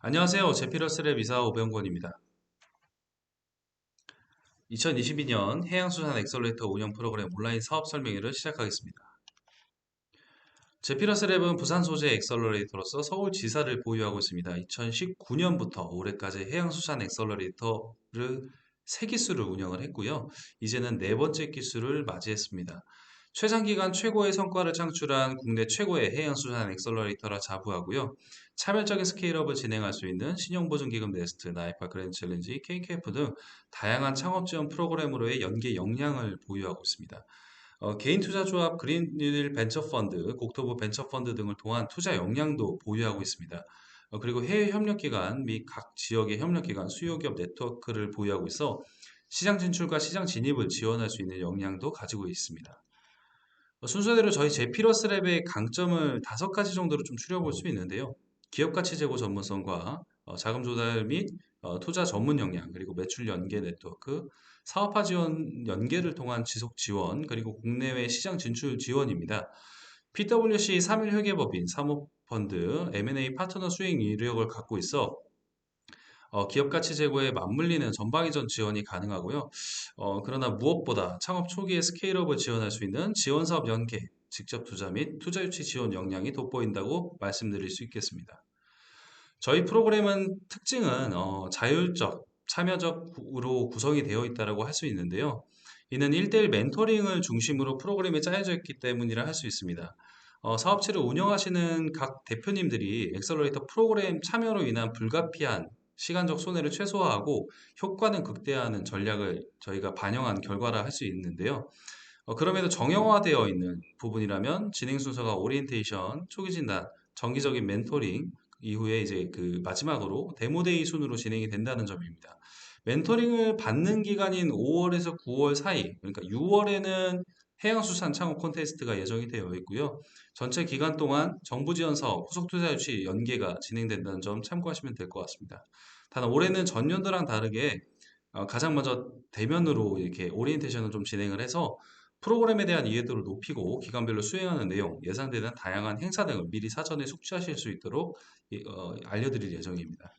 안녕하세요. 제피러스랩 이사 오병권입니다. 2022년 해양수산 엑셀레이터 운영 프로그램 온라인 사업 설명회를 시작하겠습니다. 제피러스랩은 부산 소재 엑셀러레이터로서 서울 지사를 보유하고 있습니다. 2019년부터 올해까지 해양수산 엑셀러레이터를 세 기수를 운영을 했고요. 이제는 네 번째 기수를 맞이했습니다. 최장기간 최고의 성과를 창출한 국내 최고의 해양수산 엑셀러레이터라 자부하고요. 차별적인 스케일업을 진행할 수 있는 신용보증기금 네스트, 나이파 그랜드 챌린지, KKF 등 다양한 창업 지원 프로그램으로의 연계 역량을 보유하고 있습니다. 어, 개인 투자 조합 그린일 벤처펀드, 국토부 벤처펀드 등을 통한 투자 역량도 보유하고 있습니다. 어, 그리고 해외 협력기관 및 각 지역의 협력기관 수요기업 네트워크를 보유하고 있어 시장 진출과 시장 진입을 지원할 수 있는 역량도 가지고 있습니다. 어, 순서대로 저희 제피러스 랩의 강점을 다섯 가지 정도로 좀 추려볼 수 있는데요. 기업 가치 제고 전문성과 어, 자금 조달 및 어, 투자 전문 역량, 그리고 매출 연계 네트워크, 사업화 지원 연계를 통한 지속 지원, 그리고 국내외 시장 진출 지원입니다. PwC 3일 회계법인, 사모펀드, M&A 파트너 수행 이력을 갖고 있어 어, 기업 가치 제고에 맞물리는 전방위전 지원이 가능하고요. 어, 그러나 무엇보다 창업 초기에 스케일업을 지원할 수 있는 지원 사업 연계, 직접 투자 및 투자 유치 지원 역량이 돋보인다고 말씀드릴 수 있겠습니다. 저희 프로그램은 특징은 어, 자율적, 참여적으로 구성이 되어 있다고 할수 있는데요. 이는 1대1 멘토링을 중심으로 프로그램이 짜여져 있기 때문이라 할 수 있습니다. 어, 사업체를 운영하시는 각 대표님들이 엑셀러레이터 프로그램 참여로 인한 불가피한 시간적 손해를 최소화하고 효과는 극대화하는 전략을 저희가 반영한 결과라 할 수 있는데요. 어, 그럼에도 정형화되어 있는 부분이라면 진행 순서가 오리엔테이션, 초기 진단, 정기적인 멘토링, 이후에 이제 그 마지막으로 데모데이 순으로 진행이 된다는 점입니다. 멘토링을 받는 기간인 5월에서 9월 사이, 그러니까 6월에는 해양수산 창업 콘테스트가 예정이 되어 있고요. 전체 기간 동안 정부 지원 사업, 후속 투자 유치 연계가 진행된다는 점 참고하시면 될 것 같습니다. 단 올해는 전년도랑 다르게 어, 가장 먼저 대면으로 이렇게 오리엔테이션을 좀 진행을 해서 프로그램에 대한 이해도를 높이고 기간별로 수행하는 내용, 예상되는 다양한 행사 등을 미리 사전에 숙지하실 수 있도록 어, 알려드릴 예정입니다.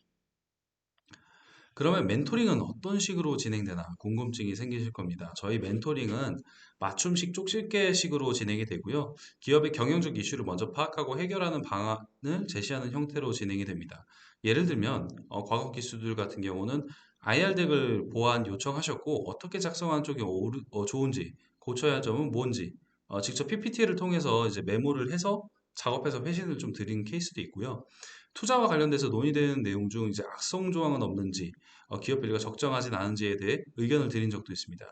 그러면 멘토링은 어떤 식으로 진행되나 궁금증이 생기실 겁니다. 저희 멘토링은 맞춤식 쪽집게식으로 진행이 되고요. 기업의 경영적 이슈를 먼저 파악하고 해결하는 방안을 제시하는 형태로 진행이 됩니다. 예를 들면 어, 과거 기수들 같은 경우는 IR 덱을 보완 요청하셨고 어떻게 작성하는 쪽이 오르, 어, 좋은지 고쳐야 할 점은 뭔지 어, 직접 PPT를 통해서 이제 메모를 해서 작업해서 회신을 좀 드린 케이스도 있고요. 투자와 관련돼서 논의되는 내용 중 이제 악성 조항은 없는지, 어, 기업 비리가 적정하진 않은지에 대해 의견을 드린 적도 있습니다.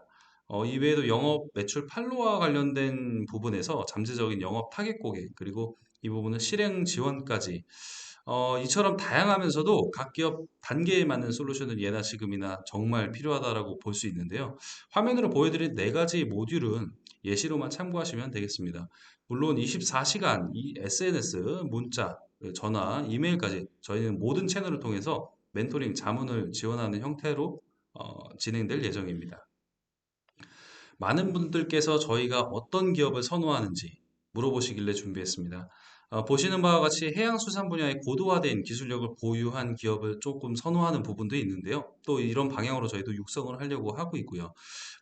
어, 이외에도 영업 매출 판로와 관련된 부분에서 잠재적인 영업 타겟 고객, 그리고 이 부분은 실행 지원까지 어, 이처럼 다양하면서도 각 기업 단계에 맞는 솔루션을 예나 지금이나 정말 필요하다라고 볼 수 있는데요. 화면으로 보여드린 네 가지 모듈은 예시로만 참고하시면 되겠습니다. 물론 24시간 이 SNS, 문자, 그 전화, 이메일까지 저희는 모든 채널을 통해서 멘토링 자문을 지원하는 형태로 어, 진행될 예정입니다. 많은 분들께서 저희가 어떤 기업을 선호하는지 물어보시길래 준비했습니다. 어, 보시는 바와 같이 해양수산 분야의 고도화된 기술력을 보유한 기업을 조금 선호하는 부분도 있는데요. 또 이런 방향으로 저희도 육성을 하려고 하고 있고요.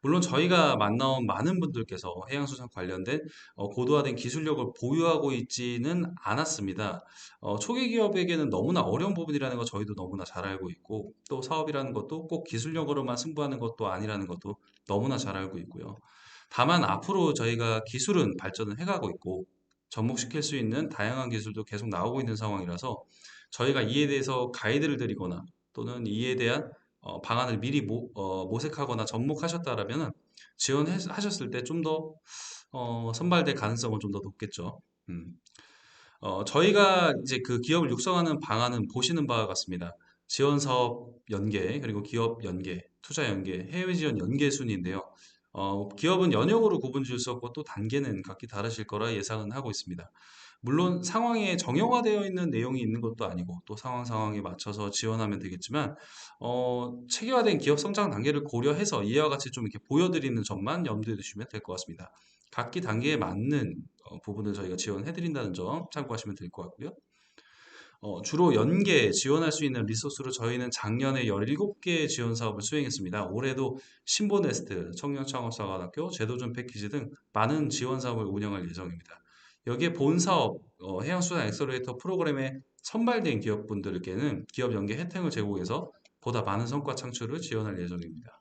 물론 저희가 만나온 많은 분들께서 해양수산 관련된 어, 고도화된 기술력을 보유하고 있지는 않았습니다. 어, 초기 기업에게는 너무나 어려운 부분이라는 거 저희도 너무나 잘 알고 있고 또 사업이라는 것도 꼭 기술력으로만 승부하는 것도 아니라는 것도 너무나 잘 알고 있고요. 다만 앞으로 저희가 기술은 발전을 해가고 있고 접목시킬 수 있는 다양한 기술도 계속 나오고 있는 상황이라서 저희가 이에 대해서 가이드를 드리거나 또는 이에 대한 어, 방안을 미리 모, 어, 모색하거나 접목하셨다라면 지원하셨을 때 좀 더 어, 선발될 가능성은 좀 더 높겠죠. 음. 어, 저희가 이제 그 기업을 육성하는 방안은 보시는 바와 같습니다. 지원 사업 연계, 그리고 기업 연계, 투자 연계, 해외 지원 연계 순인데요. 어, 기업은 연역으로 구분 지을 수 없고 또 단계는 각기 다르실 거라 예상은 하고 있습니다. 물론 상황에 정형화되어 있는 내용이 있는 것도 아니고 또 상황 상황에 맞춰서 지원하면 되겠지만 어, 체계화된 기업 성장 단계를 고려해서 이와 같이 좀 이렇게 보여드리는 점만 염두에 두시면 될 것 같습니다. 각기 단계에 맞는 어, 부분을 저희가 지원해 드린다는 점 참고하시면 될 것 같고요. 어, 주로 연계 지원할 수 있는 리소스로 저희는 작년에 17개 지원 사업을 수행했습니다. 올해도 신보네스트, 청년창업사관학교, 제도전 패키지 등 많은 지원 사업을 운영할 예정입니다. 여기에 본 사업, 어, 해양수산 엑셀레이터 프로그램에 선발된 기업분들께는 기업 연계 혜택을 제공해서 보다 많은 성과 창출을 지원할 예정입니다.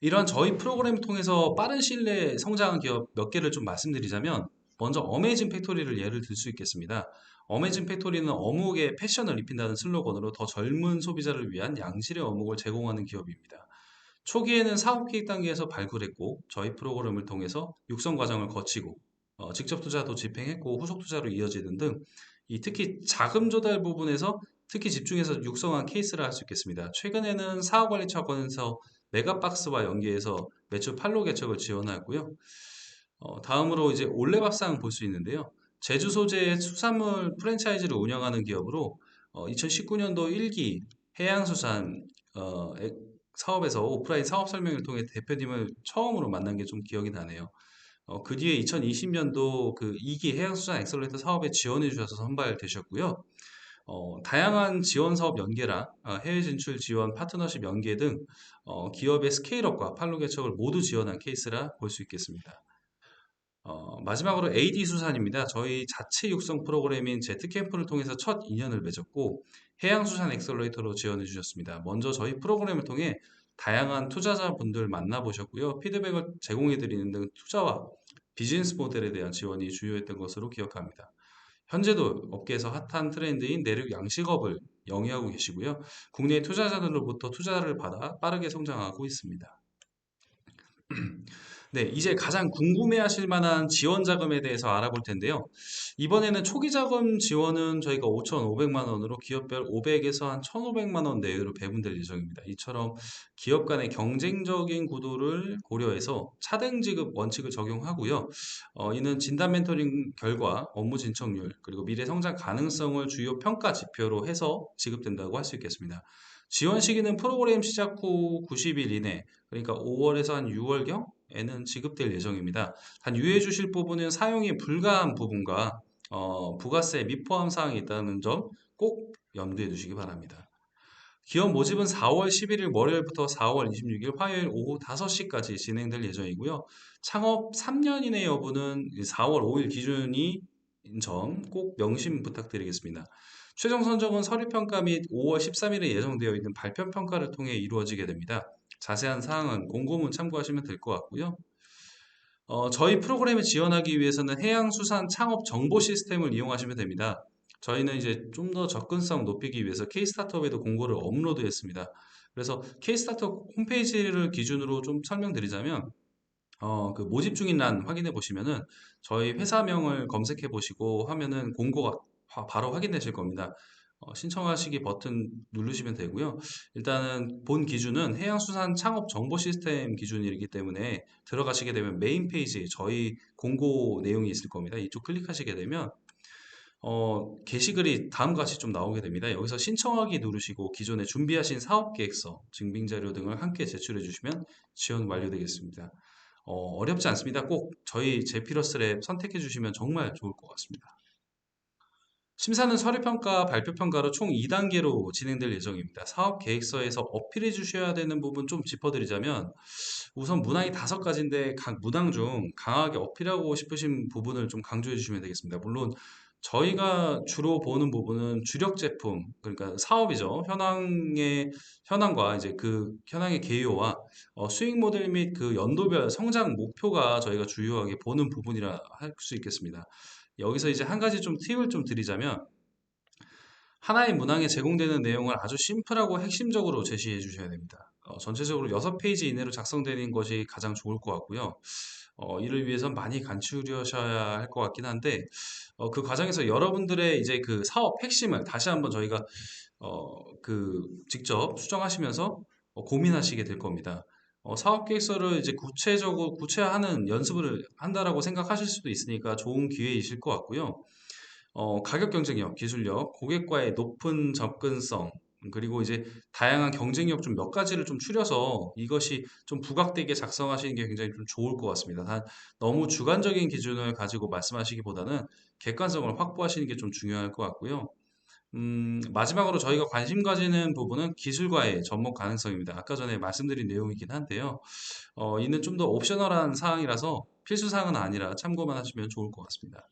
이러한 저희 프로그램을 통해서 빠른 내에 성장한 기업 몇 개를 좀 말씀드리자면 먼저 어메이징 팩토리를 예를 들 수 있겠습니다. 어메이징 팩토리는 어묵에 패션을 입힌다는 슬로건으로 더 젊은 소비자를 위한 양질의 어묵을 제공하는 기업입니다. 초기에는 사업 계획 단계에서 발굴했고 저희 프로그램을 통해서 육성 과정을 거치고 어, 직접 투자도 집행했고 후속 투자로 이어지는 등 이 특히 자금 조달 부분에서 특히 집중해서 육성한 케이스를 할 수 있겠습니다. 최근에는 사업관리 차원에서 메가박스와 연계해서 매출 8로 개척을 지원하고요. 어, 다음으로 이제 올레밥상 볼 수 있는데요. 제주 소재의 수산물 프랜차이즈를 운영하는 기업으로 어, 2019년도 1기 해양수산 어, 에- 사업에서 오프라인 사업 설명을 통해 대표님을 처음으로 만난 게 좀 기억이 나네요. 어, 그 뒤에 2020년도 그 2기 해양수산 엑셀레이터 사업에 지원해 주셔서 선발되셨고요. 어, 다양한 지원 사업 연계랑 어, 해외 진출 지원 파트너십 연계 등 어, 기업의 스케일업과 판로 개척을 모두 지원한 케이스라 볼 수 있겠습니다. 어, 마지막으로 AD 수산입니다. 저희 자체 육성 프로그램인 제트캠프를 통해서 첫 인연을 맺었고 해양 수산 엑셀러레이터로 지원해 주셨습니다. 먼저 저희 프로그램을 통해 다양한 투자자분들 만나보셨고요. 피드백을 제공해 드리는 등 투자와 비즈니스 모델에 대한 지원이 주요했던 것으로 기억합니다. 현재도 업계에서 핫한 트렌드인 내륙 양식업을 영위하고 계시고요. 국내 투자자들로부터 투자를 받아 빠르게 성장하고 있습니다. 네, 이제 가장 궁금해하실 만한 지원 자금에 대해서 알아볼 텐데요. 이번에는 초기 자금 지원은 저희가 5,500만 원으로 기업별 500에서 한 1,500만 원 내외로 배분될 예정입니다. 이처럼 기업 간의 경쟁적인 구도를 고려해서 차등 지급 원칙을 적용하고요. 어, 이는 진단 멘토링 결과 업무 진척률 그리고 미래 성장 가능성을 주요 평가 지표로 해서 지급된다고 할 수 있겠습니다. 지원 시기는 프로그램 시작 후 90일 이내, 그러니까 5월에서 한 6월경 에는 지급될 예정입니다. 단 유의해 주실 부분은 사용이 불가한 부분과 어, 부가세 미포함 사항이 있다는 점 꼭 염두에 두시기 바랍니다. 기업 모집은 4월 11일 월요일부터 4월 26일 화요일 오후 5시까지 진행될 예정이고요. 창업 3년 이내 여부는 4월 5일 기준인 점 꼭 명심 부탁드리겠습니다. 최종 선정은 서류평가 및 5월 13일에 예정되어 있는 발표평가를 통해 이루어지게 됩니다. 자세한 사항은 공고문 참고하시면 될 것 같고요. 어, 저희 프로그램에 지원하기 위해서는 해양수산 창업 정보 시스템을 이용하시면 됩니다. 저희는 이제 좀 더 접근성 높이기 위해서 K-스타트업에도 공고를 업로드했습니다. 그래서 K-스타트업 홈페이지를 기준으로 좀 설명드리자면 어, 그 모집 중인 란 확인해 보시면은 저희 회사명을 검색해 보시고 하면은 공고가 바- 바로 확인되실 겁니다. 어, 신청하시기 버튼 누르시면 되고요. 일단은 본 기준은 해양수산 창업 정보 시스템 기준이기 때문에 들어가시게 되면 메인 페이지 저희 공고 내용이 있을 겁니다. 이쪽 클릭하시게 되면 어, 게시글이 다음과 같이 좀 나오게 됩니다. 여기서 신청하기 누르시고 기존에 준비하신 사업 계획서, 증빙 자료 등을 함께 제출해 주시면 지원 완료되겠습니다. 어, 어렵지 않습니다. 꼭 저희 제피러스 랩 선택해 주시면 정말 좋을 것 같습니다. 심사는 서류평가, 발표평가로 총 2단계로 진행될 예정입니다. 사업 계획서에서 어필해 주셔야 되는 부분 좀 짚어드리자면 우선 문항이 다섯 가지인데 각 문항 중 강하게 어필하고 싶으신 부분을 좀 강조해 주시면 되겠습니다. 물론 저희가 주로 보는 부분은 주력 제품, 그러니까 사업이죠. 현황의 현황과 이제 그 현황의 개요와 어, 수익 모델 및 그 연도별 성장 목표가 저희가 주요하게 보는 부분이라 할 수 있겠습니다. 여기서 이제 한 가지 좀 팁을 좀 드리자면 하나의 문항에 제공되는 내용을 아주 심플하고 핵심적으로 제시해 주셔야 됩니다. 어, 전체적으로 6페이지 이내로 작성되는 것이 가장 좋을 것 같고요. 어, 이를 위해서 많이 간추려셔야 할 것 같긴 한데 어, 그 과정에서 여러분들의 이제 그 사업 핵심을 다시 한번 저희가 어, 그 직접 수정하시면서 어, 고민하시게 될 겁니다. 어, 사업 계획서를 이제 구체적으로 구체화하는 연습을 한다라고 생각하실 수도 있으니까 좋은 기회이실 것 같고요. 어, 가격 경쟁력, 기술력, 고객과의 높은 접근성, 음, 그리고 이제 다양한 경쟁력 좀 몇 가지를 좀 추려서 이것이 좀 부각되게 작성하시는 게 굉장히 좀 좋을 것 같습니다. 단 너무 주관적인 기준을 가지고 말씀하시기보다는 객관성을 확보하시는 게 좀 중요할 것 같고요. 음, 마지막으로 저희가 관심 가지는 부분은 기술과의 접목 가능성입니다. 아까 전에 말씀드린 내용이긴 한데요. 어, 이는 좀 더 옵셔널한 사항이라서 필수 사항은 아니라 참고만 하시면 좋을 것 같습니다.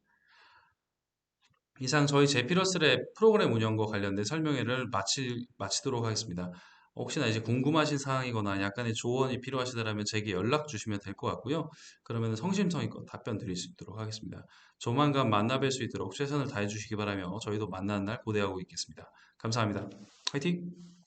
이상 저희 제피러스랩 프로그램 운영과 관련된 설명회를 마치, 마치도록 하겠습니다. 혹시나 이제 궁금하신 사항이거나 약간의 조언이 필요하시다면 제게 연락 주시면 될 것 같고요. 그러면 성심성의껏 답변 드릴 수 있도록 하겠습니다. 조만간 만나 뵐 수 있도록 최선을 다해 주시기 바라며 저희도 만나는 날 고대하고 있겠습니다. 감사합니다. 화이팅!